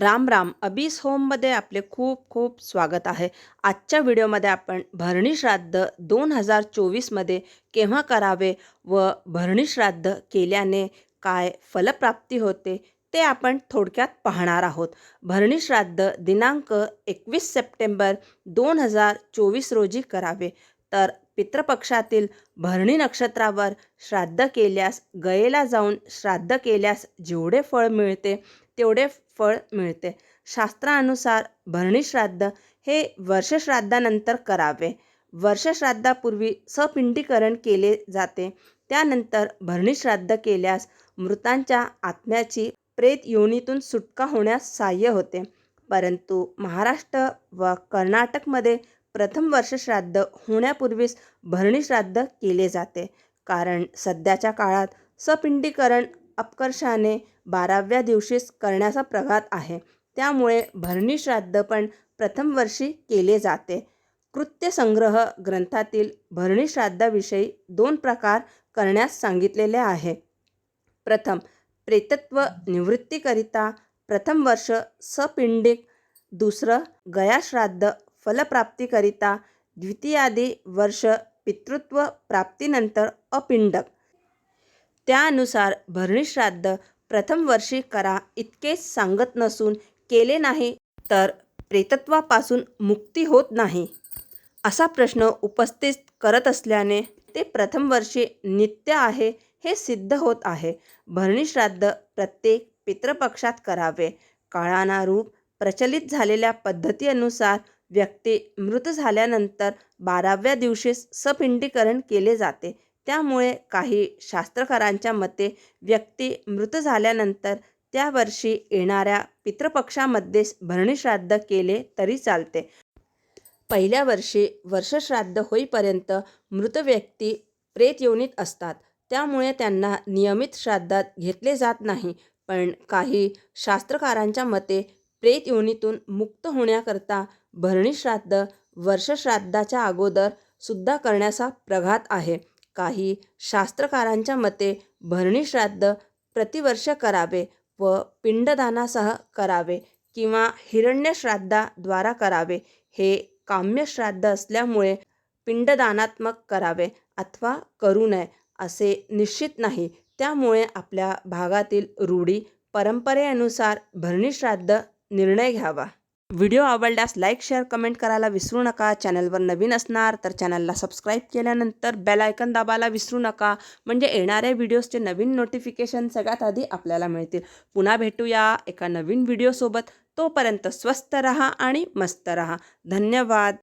राम राम. अबीस होममध्ये आपले खूप खूप स्वागत आहे. आजच्या व्हिडिओमध्ये आपण भरणी श्राद्ध दोन हजार चोवीसमध्ये केव्हा करावे व भरणी श्राद्ध केल्याने काय फलप्राप्ती होते ते आपण थोडक्यात पाहणार आहोत. भरणी श्राद्ध दिनांक एकवीस सप्टेंबर दोन हजार चोवीस रोजी करावे. तर पितृपक्षातील भरणी नक्षत्रावर श्राद्ध केल्यास गयेला जाऊन श्राद्ध केल्यास जेवढे फळ मिळते तेवढे फळ मिळते. शास्त्रानुसार भरणी श्राद्ध हे वर्षश्राद्धानंतर करावे. वर्षश्राद्धापूर्वी सपिंडीकरण केले जाते. त्यानंतर भरणी श्राद्ध केल्यास मृतांच्या आत्म्याची प्रेत योनीतून सुटका होण्यास सहाय्य होते. परंतु महाराष्ट्र व कर्नाटकमध्ये प्रथम वर्ष श्राद्ध होण्यापूर्वीच भरणी श्राद्ध केले जाते. कारण सध्याच्या काळात सपिंडीकरण अपकर्षाने बाराव्या दिवशीच करण्याचा प्रघात आहे. त्यामुळे भरणी श्राद्ध पण प्रथम वर्षी केले जाते. कृत्यसंग्रह ग्रंथातील भरणी श्राद्धाविषयी दोन प्रकार करण्यास सांगितलेले आहे. प्रथम प्रेतत्व निवृत्तीकरिता प्रथम वर्ष सपिंडिक दुसरं गयाश्राद्ध फलप्राप्तीकरिता द्वितीयादी वर्ष पितृत्व प्राप्तीनंतर अपिंडक. त्यानुसार भरणी श्राद्ध प्रथम वर्षी करा इतकेच सांगत नसून केले नाही तर प्रेतत्वापासून मुक्ती होत नाही. असा प्रश्न उपस्थित करत असल्याने ते प्रथम वर्षी नित्य आहे हे सिद्ध होत आहे. भरणी श्राद्ध प्रत्येक पितृपक्षात करावे. काळानुरूप प्रचलित झालेल्या पद्धतीनुसार व्यक्ती मृत झाल्यानंतर बाराव्या दिवशीच सपिंडीकरण केले जाते. त्यामुळे काही शास्त्रकारांच्या मते व्यक्ती मृत झाल्यानंतर त्या वर्षी येणाऱ्या पितृपक्षामध्येच भरणीश्राद्ध केले तरी चालते. पहिल्या वर्षी वर्षश्राद्ध होईपर्यंत मृत व्यक्ती प्रेत योनीत असतात. त्यामुळे त्यांना नियमित श्राद्धात घेतले जात नाही. पण काही शास्त्रकारांच्या मते प्रेत योनीतून मुक्त होण्याकरता भरणी श्राद्ध वर्षश्राद्धाच्या अगोदर सुद्धा करण्याचा प्रघात आहे. काही शास्त्रकारांच्या मते भरणी श्राद्ध प्रतिवर्ष करावे व पिंडदानासह करावे किंवा हिरण्यश्राद्धाद्वारा करावे हे काम्यश्राद्ध असल्यामुळे पिंडदानात्मक करावे अथवा करू नये असे निश्चित नाही. त्यामुळे आपल्या भागातील रूढी परंपरेनुसार भरणीश्राद्ध निर्णय घ्यावा. व्हिडिओ आवडल्यास लाईक शेअर कमेंट करायला विसरू नका. चॅनलवर नवीन असणार तर चॅनलला सबस्क्राईब केल्यानंतर बेल आयकन दाबायला विसरू नका. म्हणजे येणाऱ्या व्हिडिओजचे नवीन नोटिफिकेशन सगळ्यात आधी आपल्याला मिळतील. पुन्हा भेटूया एका नवीन व्हिडिओसोबत. तोपर्यंत स्वस्त रहा आणि मस्त रहा. धन्यवाद.